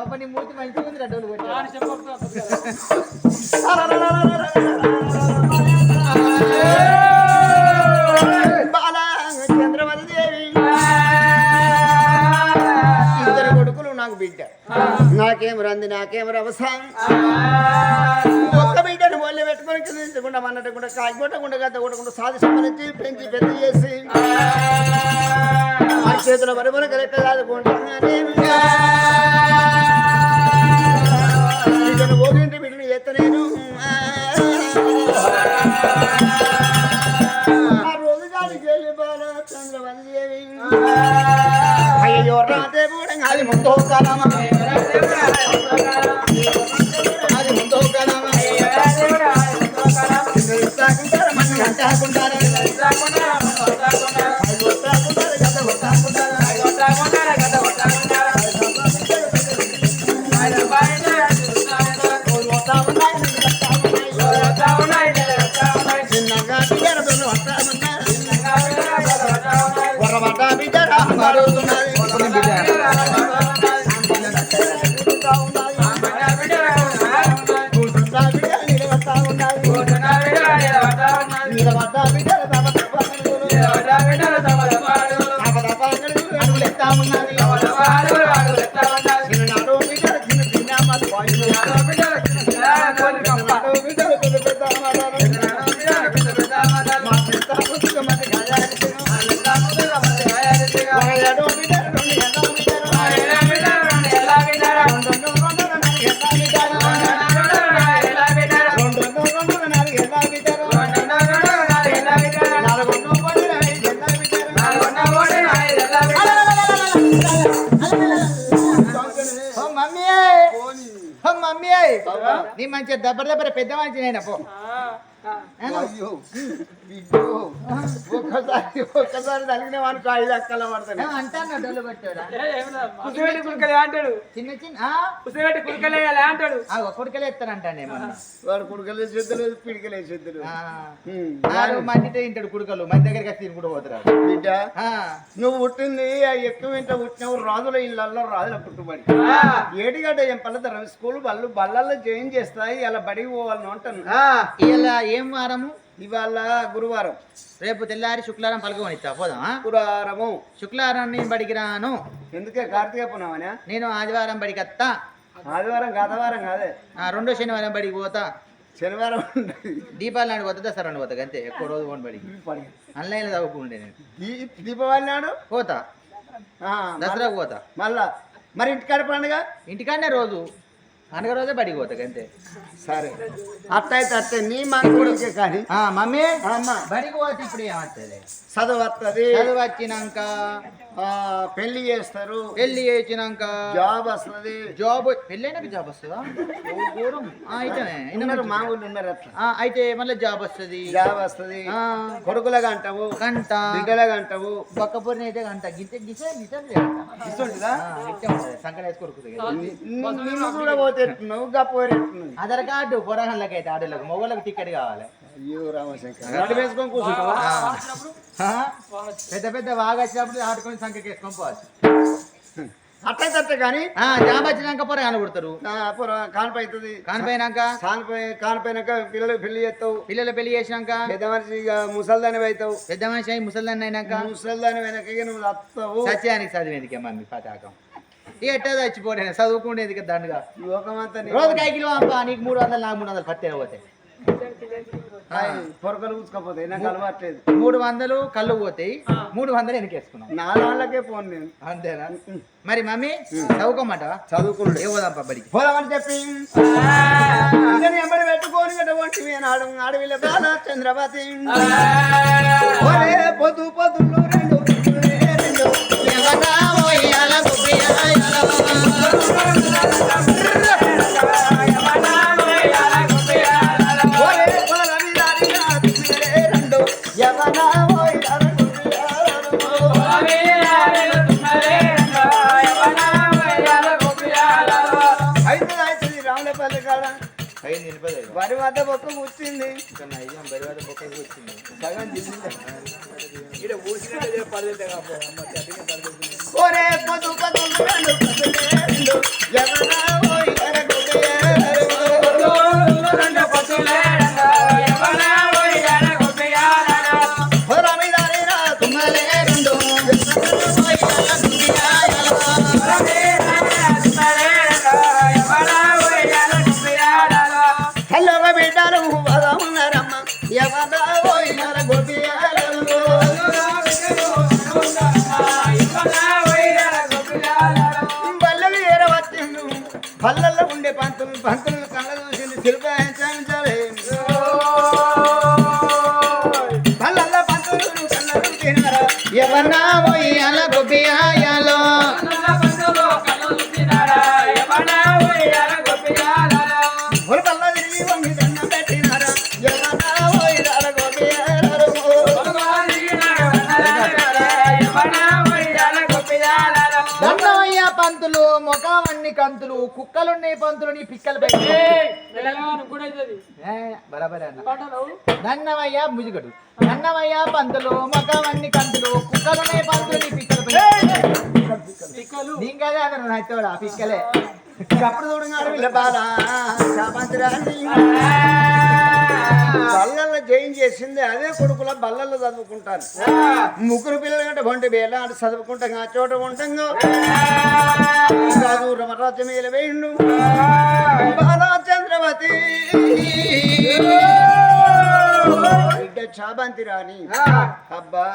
పిచ్చాడు. అప్ప నీ మూతి మంచిగా ఉంది డబ్బులు కొట్టు. బిడ్డ. నాకేం రంది నాకేం రవసాం? ఒక్క బిడ్డను ఒళ్ళి పెట్టుకొని కిందించకుండా అన్నట్టుకుండా కాయగొట్టకుండా గద్ద కొట్టకుండా సాధి సంబంధించి పెంచి పెద్ద చేసి. ఆ చేతుల బరువులు కరెక్ట్ కాదుకుంటాను నేను ఓగింటి ఆ రోజు గాలికి వెళ్ళి బాల అయ్యో రాతే కూడా అది ముందు బిడ్డ ఓ మమ్మీ నీ మంచిగా దెబ్బ దెబ్బ పెద్ద మంచి నేను? పో. అయ్యో బిడ్డో ఒక్కసారి ఒక్కసారి తగిన వానికి ఐదు అక్కల పడతాను అంటాను డొల్లు కొట్టాడా ఏ, ఏం లేదు. కుసిపెట్టి కురికలే అంటాడు? చిన్న చిన్న ఆ? కుసిపెట్టి కురికలేయాలి అంటాడు? ఆ ఒక్కడికలే ఎత్తానంటాను ఏమన్నా. వాడు కుడుకలే పిడికలే తింటాడు మన దగ్గరికి వచ్చి తిని కూడా పోతారు బిడ్డ. నువ్వు పుట్టింది ఎక్కువ ఇంట పుట్టినవు రాజుల ఇళ్ళల్లో రాజుల పుట్టుబడి ఏం పల్లెతారు స్కూల్ బళ్ళు బళ్ళల్లో జాయిన్ చేస్తాయి అలా బడికి పోవాలని అంటాను ఇలా ఏం వారము? ఇవాళ గురువారం. రేపు తెల్లారి శుక్రవారం పలకమని ఇస్తా పోదాం? గురువారము శుక్రవారం నేను బడికి రాను. ఎందుకే కార్తీక పునమనే? నేను ఆదివారం బడికి వస్తా. ఆదివారం గతవారం కాదే. ఆ, రెండో శనివారం బడికి పోతా. శనివారం దీపావళి నాడు పోతా దసరా నాడు పోతా అంతే ఎక్కువ రోజు పోను బడికి. ఆన్లైన్లో చదువుకుంటే నేను. దీపావళి నాడు? పోతా. ఆ, దసరాకు పోతా. మళ్ళా. మరి ఇంటికాడ పండుగ? ఇంటికాడనే రోజు. పండుగ రోజే బడికి పోతా అంతే. సరే. అట్టయితే అట్టే నీ మనకుడికే కానీ. ఆ, మమ్మీ? అమ్మ బడికి పోతే ఇప్పుడు ఏమవుతుంది? చదువు వస్తుంది చదువు వచ్చినాక పెళ్ళి చేస్తారు. పెళ్ళి చేసినాక జాబ్ వస్తుంది. జాబ్ పెళ్ళైనాక జాబ్ వస్తుందా? అయితేనే. అయినా ఉన్నారు అట్లా. ఆ, అయితే మళ్ళీ జాబ్ వస్తుంది. జాబ్ వస్తుంది. ఆ, కొడుకులుగా అంటావు. గంట. బిడ్డలుగా అంటావు. పక్క పొరిని అయితే గంట. గిట్టే గిసే గిసే ఇస్తుంటుందా? సంకట వేసి కొడుకుతుంది కదా. ని- ని- నిన్ను కూడా గపోరేట్టున్నావు ఆధార్ కార్డు పొరగాళ్ళకి అయితే ఆడోళ్ళకి. మొగోళ్ళకి టికెట్ కావాలి. పెద్ద పెద్ద బాగా వచ్చినప్పుడు ఆడుకొని సంఖ్యకి వేసుకొని పోవచ్చు అట్టయితే అట్టే కానీ జాబ్ వచ్చినాక పొరగాళ్ళు కొడతారు. కానిపోతుంది కానిపోయినాక కానిపోయి కానిపోయినాక పిల్లలు పెళ్ళి చేస్తావు. పిల్లలు పెళ్ళి చేసినాక? పెద్ద మనిషి ముసల్దాని అవుతావు పెద్ద మనిషి అయి ముసలిదాన్ని అయినాక? ముసల్దాని ఇక నువ్వు వస్తావు సత్యానికి చదివేందుకే మమ్మీ పతాకం. ఎట్టా చచ్చిపోయాను చదువుకునేది దండుగా. లోకమంతా నీ- రోజు కైకిలో పంప నీకు మూడు వందలు నాకు మూడు వందలు పత్తే పోతాయి పొరకలు కూర్చుకోపోతాయి నాకు అలవాట్లేదు మూడు వందలు కళ్ళు పోతాయి మూడు వందలు వెనకేసుకున్నాం నా వాళ్ళకే ఫోన్ నేను అంతేనా మరి మమ్మీ చదువుకోమాట చదువుకున్నాడు ఏ పోదాం బడికి పోదామని చెప్పి ఎంబడి పెట్టుకొని గటువంటి నాడు అడవిల బాల చంద్రవతి పొద్దు పొద్దులు రెండు రెండు వరి వద్ద బొక్క కూర్చింది వరి వద్ద బొక్క కూర్చింది సగం చేసింది ఓరే పొద్దు పొద్దు ఎవరైనా ఉండే పంతులు పంతులు కళ్ళ చూసింది శిల్పాయించాలి పల్లల్లో పంతులు ముఖావన్ని కంతులు కుక్కలున్నాయి పంతులు నీ పిక్కలు బరాబరే అన్న. దండమయ్య ముజిగడు. దండమయ్య పంతులు ముఖావన్ని కంతులు కుక్కలున్నాయి పంతులు నీ పిక్కలు పెట్టి. నేను కదే అన్న పిక్కలే. అప్పుడు బాల శాపంతిరాన్ని బల్లల్లో జైన్ చేసింది అదే కొడుకుల బల్లల్లో చదువుకుంటాను. ముగ్గురు పిల్లలు కంటే బండి వేల ఆడు చదువుకుంటాం ఆ చోట ఉంటాం రమరాజ్యం మీద వేయండు. బాలా చంద్రవతి బిడ్డ చాబంతి రాని అబ్బా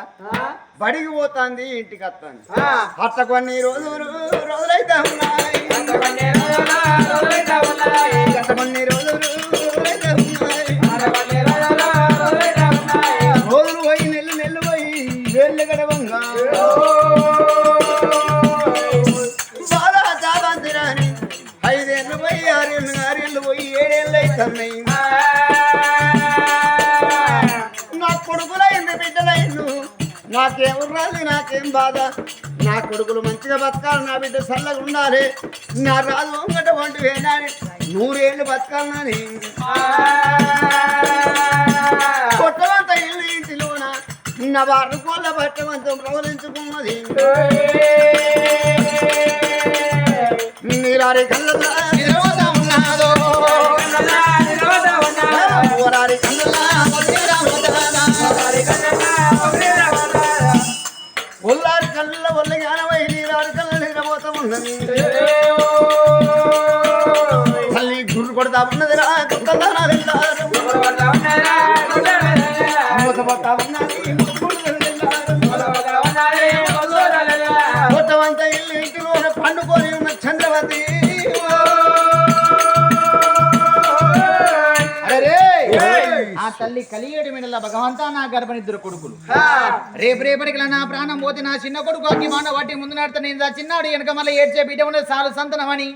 బడికి పోతాంది ఇంటికి వస్తాను అట్ట కొన్ని రోజులు రోజులైతే ఉన్నాయి. కొన్ని రోజులు రాదు నాకేం బాధ? నా కొడుకులు మంచిగా బతకాలి నా బిడ్డ చల్లగా ఉండాలి. నా రాజు ఒకటి వంటి వేయాలి నూరేళ్ళు బతకాలని. కొట్టమంత ఇల్లు ఇంటిలోన నా వారు కోళ్ళ బట్టమంతం ప్రవలించుకున్నది నీలారి కళ్ళ కొడతా ఉన్నది రా కుక్కదానాలు మూసపోతా ఉన్నది ముగ్గురు కొత్తవంత ఇల్లు ఇంటిలో పండుకొని ఉన్న చంద్రవతి. అరే ఆ తల్లి కలియేడు మిడల భగవంతా నా గర్భనిద్దరు కొడుకులు. రేపు రేపటికి నా ప్రాణం పోతే నా చిన్న కొడుకు అగ్గి మాన వాటి ముందు నడత నేను చిన్నాడు వెనక మళ్ళీ ఏడ్చే బిడ్డ ఉన్నది సాలు సంతనమని.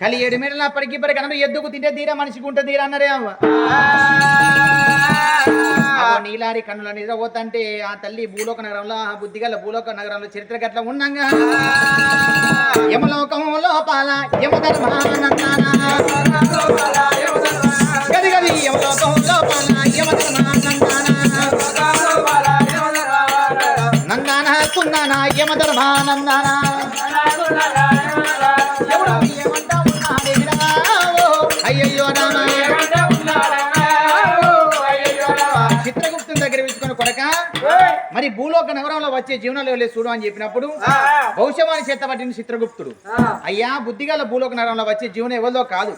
కలి ఏడు మీటల అప్పటికి ఇప్పటికి అన్నారు ఎద్దుకు తింటే తీరా మనిషికి ఉంటే తీరా అన్నారే అవ్వ. నీలారి కన్నుల నిద్రపోతంటే ఆ తల్లి భూలోక నగరంలో ఆ బుద్ధిగల భూలోక నగరంలో చరిత్ర గట్ల ఉండంగా. యమలోకం లోపాల యమధర్మానందాన గది గది యమలోకం లోపాల యమధర్మానందాన నందాన కుందాన యమధర్మానందాన ఎవడు మరి భూలోక నగరంలో వచ్చే జీవనంలో వెళ్ళి చూడు అని చెప్పినప్పుడు భవిష్యవాణి చేత పట్టిన చిత్రగుప్తుడు. అయ్యా బుద్ధిగల భూలోక నగరంలో వచ్చే జీవనం ఎవరిలో కాదు?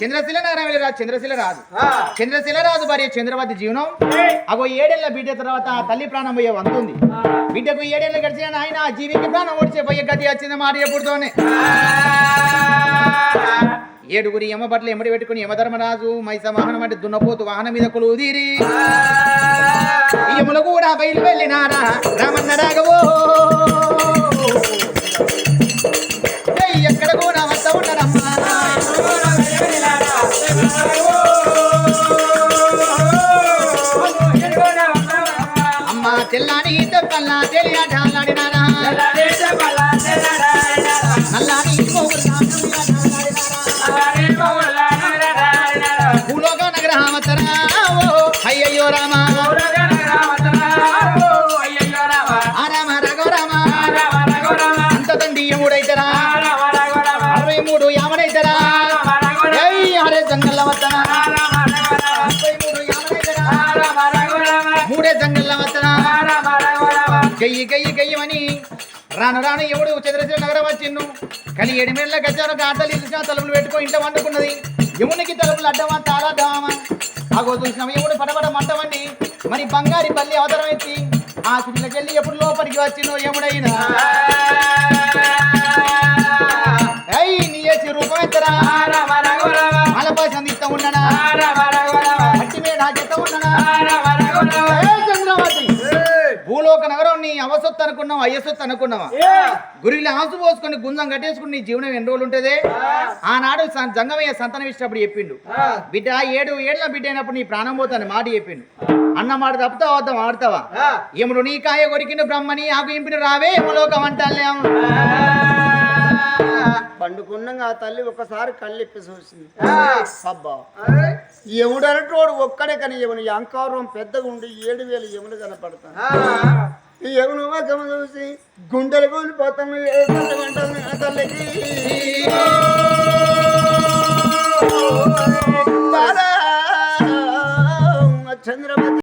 చంద్రశిల నగరం వెళ్ళి రాదు చంద్రశిల రాదు. చంద్రశిల రాదు భార్య చంద్రవతి జీవనం. అగో ఏడేళ్ళ బిడ్డ తర్వాత తల్లి ప్రాణం పోయే వంతుంది బిడ్డకు ఏడేళ్ళు గడిచిన ఆయన జీవికి ప్రాణం ఓడిచే పోయే గతి వచ్చింది మాట ఎప్పుడుతోనే ఏడుగురి యమ బట్టలు ఎమ్మడి పెట్టుకుని యమధర్మరాజు మైస వాహనం అంటే దున్నపోతు వాహనం మీద కొలువుదీరి. యములు కూడా బయలు వెళ్ళినారా? రామన్న రాఘవో. ఎక్కడ కూడా వద్ద ఉండరమ్మా. అమ్మా తెల్లాని తెప్పల్లా తెలియటాలాడినారా జంగల్ల మూడే జంగల్ల గయ్యి గయ్యి గయ్యమని రాను రాను ఎవడు చంద్రశ్రీ నగరం వచ్చిన్ను కానీ ఏడుమేళ్ళ గచ్చాను గాతలు ఇల్లుసిన తలుపులు పెట్టుకో ఇంట వండుకున్నది. యమునికి తలుపులు అడ్డమా తాళా దామా ఆగో చూసిన యముడు పడబడ మంటవండి మరి బంగారి బల్లి అవతరం ఎత్తి ఆ చుట్లకెళ్ళి ఎప్పుడు లోపలికి వచ్చినో యముడైనా భూలోక నగరం నీ అవసొత్తు అనుకున్నావా అయ్యసొత్తు అనుకున్నావా? గురిలో ఆసు పోసుకొని గుంజం కట్టేసుకుని నీ జీవనం ఎన్ని రోజులు ఉంటుందే? ఆనాడు జంగమయ్య సంతానం ఇచ్చినప్పుడు చెప్పిండు. బిడ్డ ఏడు ఏళ్ళ బిడ్డ అయినప్పుడు నీ ప్రాణం పోతాను మాట చెప్పిండు. అన్న మాట తప్పుతావా వద్దాం ఆడతావా? ఎముడు నీ కాయ కొరికిన బ్రహ్మని ఆకు ఇంపిన రావే యమలోకం అంటాలేం. పండుకున్నాగా ఆ తల్లి ఒక్కసారి కళ్ళెప్పి చూసింది. అబ్బా. ఎవడనటోడు ఒక్కడే కానీ ఎవను అంకారం పెద్దగా ఉండి ఏడు వేలు ఎవరు కనపడతాను ఈ ఎవను ఒకము చూసి గుండెలు కూలిపోతాము తల్లికి. చంద్రబాబు